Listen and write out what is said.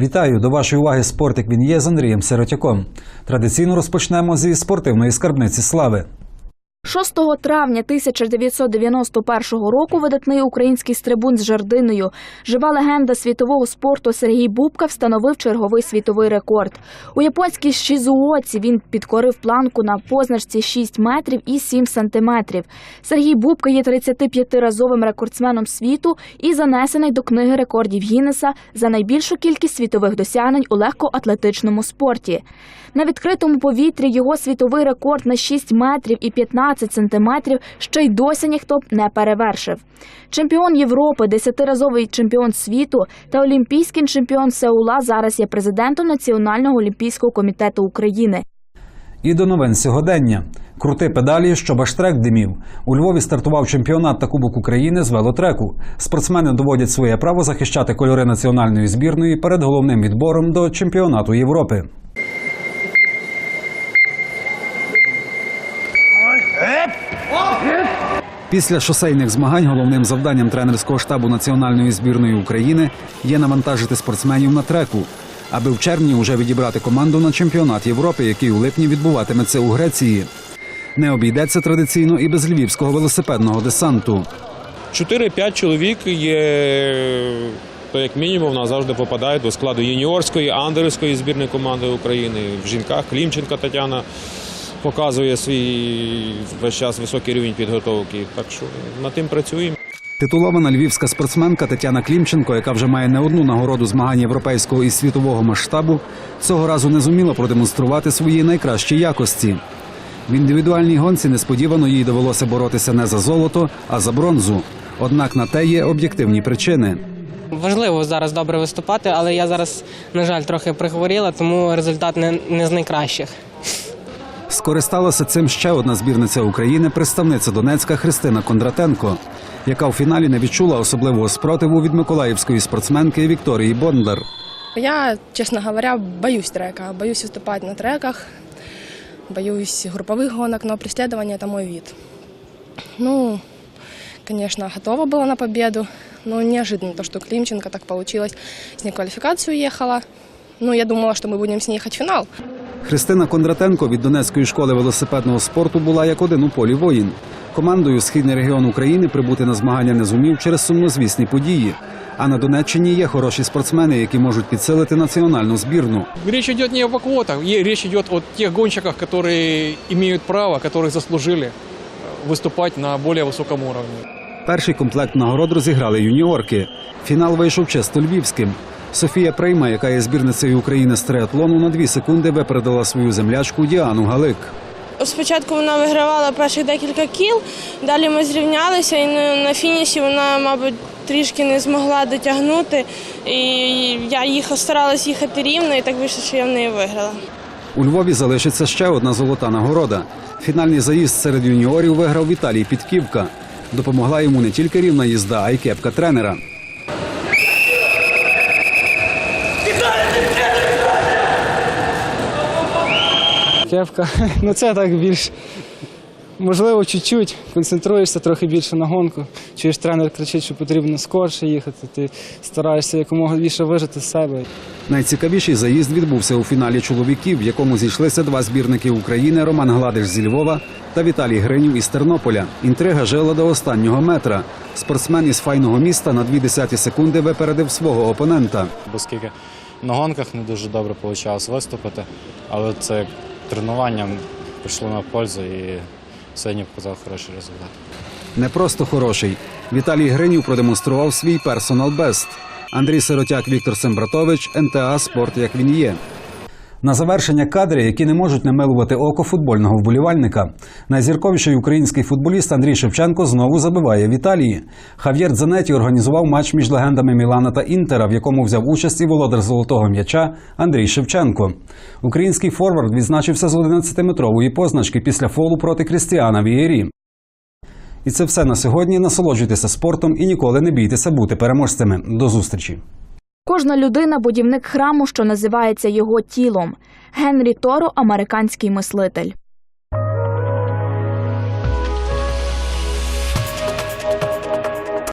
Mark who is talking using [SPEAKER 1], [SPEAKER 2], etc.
[SPEAKER 1] Вітаю до вашої уваги спортик він є з Андрієм Сиротяком. Традиційно розпочнемо зі спортивної скарбниці слави.
[SPEAKER 2] 6 травня 1991 року видатний український стрибун з жердиною, жива легенда світового спорту Сергій Бубка встановив черговий світовий рекорд. У японській Шізуоці він підкорив планку на позначці 6 метрів і 7 сантиметрів. Сергій Бубка є 35-разовим рекордсменом світу і занесений до книги рекордів Гіннеса за найбільшу кількість світових досягнень у легкоатлетичному спорті. На відкритому повітрі його світовий рекорд на 6 метрів і 15 сантиметрів ще й досі ніхто б не перевершив. Чемпіон Європи, десятиразовий чемпіон світу та олімпійський чемпіон Сеула зараз є президентом Національного олімпійського комітету України.
[SPEAKER 1] І до новин сьогодення. Крути педалі, щоб аж трек димів. У Львові стартував чемпіонат та Кубок України з велотреку. Спортсмени доводять своє право захищати кольори національної збірної перед головним відбором до чемпіонату Європи. Після шосейних змагань головним завданням тренерського штабу національної збірної України є навантажити спортсменів на треку, аби в червні вже відібрати команду на чемпіонат Європи, який у липні відбуватиметься у Греції. Не обійдеться традиційно і без львівського велосипедного десанту.
[SPEAKER 3] 4-5 чоловік є, то як мінімум, нас завжди попадають до складу юніорської, андерської збірної команди України. В жінках Клімченка Тетяна показує свій весь час високий рівень підготовки. Так що над тим працюємо.
[SPEAKER 1] Титулована львівська спортсменка Тетяна Клімченко, яка вже має не одну нагороду змагань європейського і світового масштабу, цього разу не зуміла продемонструвати свої найкращі якості. В індивідуальній гонці несподівано їй довелося боротися не за золото, а за бронзу. Однак на те є об'єктивні причини.
[SPEAKER 4] Важливо зараз добре виступати, але я зараз, на жаль, трохи прихворіла, тому результат не, не з найкращих
[SPEAKER 1] Скористалася цим ще одна збірниця України, представниця Донецька Христина Кондратенко, яка у фіналі не відчула особливого спротиву від миколаївської спортсменки Вікторії Бондар.
[SPEAKER 5] Я, честно говоря, боюсь трека. Боюсь выступать на треках, боюсь групповых гонок, но преследование – это мой вид. Ну, конечно, готова была на победу, но неожиданно то, что Климченко так получилось. С ней квалификацию ехала. Ну, я думала, что мы будем с ней ехать в финал.
[SPEAKER 1] Христина Кондратенко від Донецької школи велосипедного спорту була як один у полі воїн. Командою Східний регіон України прибути на змагання не зумів через сумнозвісні події. А на Донеччині є хороші спортсмени, які можуть підсилити національну збірну.
[SPEAKER 6] Речь идет не о квотах, и речь идет о тех гонщиках, которые имеют право, которые заслужили э, выступать на более высоком уровне.
[SPEAKER 1] Перший комплект нагород розіграли юніорки. Фінал вийшов чисто львівським. Софія Прейма, яка є збірницею України з триатлону, на дві секунди випередила свою землячку Діану Галик.
[SPEAKER 7] Спочатку вона вигравала перших декілька кіл, далі ми зрівнялися, і на- фініші вона, мабуть, трішки не змогла дотягнути. І я їхала, старалась їхати рівно, і так вийшло, що я в неї виграла.
[SPEAKER 1] У Львові залишиться ще одна золота нагорода. Фінальний заїзд серед юніорів виграв Віталій Підківка. Допомогла йому не тільки рівна їзда, а й кепка тренера.
[SPEAKER 8] Кепка. Ну це так більш можливо, чуть-чуть. Концентруєшся трохи більше на гонку. Чуєш, тренер кричить, що потрібно скорше їхати. Ти стараєшся якомога більше вижити з себе.
[SPEAKER 1] Найцікавіший заїзд відбувся у фіналі чоловіків, в якому зійшлися два збірники України Роман Гладиш зі Львова та Віталій Гринів із Тернополя. Інтрига жила до останнього метра. Спортсмен із файного міста на дві десяті секунди випередив свого опонента.
[SPEAKER 9] оскільки на гонках не дуже добре вийшло виступити, але це тренуванням пішло на пользу і сьогодні показав хороший результат.
[SPEAKER 1] Не просто хороший. Віталій Гринів продемонстрував свій персонал бест. Андрій Сиротяк, Віктор Сембратович, НТА Спорт як він є. На завершення кадри, які не можуть не милувати око футбольного вболівальника. Найзірковіший український футболіст Андрій Шевченко знову забиває в Італії. Хав'єр Дзанеті організував матч між легендами Мілана та Інтера, в якому взяв участь і володар золотого м'яча Андрій Шевченко. Український форвард відзначився з 11-метрової позначки після фолу проти Крістіана Вієрі. І це все на сьогодні. Насолоджуйтеся спортом і ніколи не бійтеся бути переможцями. До зустрічі!
[SPEAKER 2] Кожна людина будівник храму, що називається його тілом. Генрі Торо американський мислитель.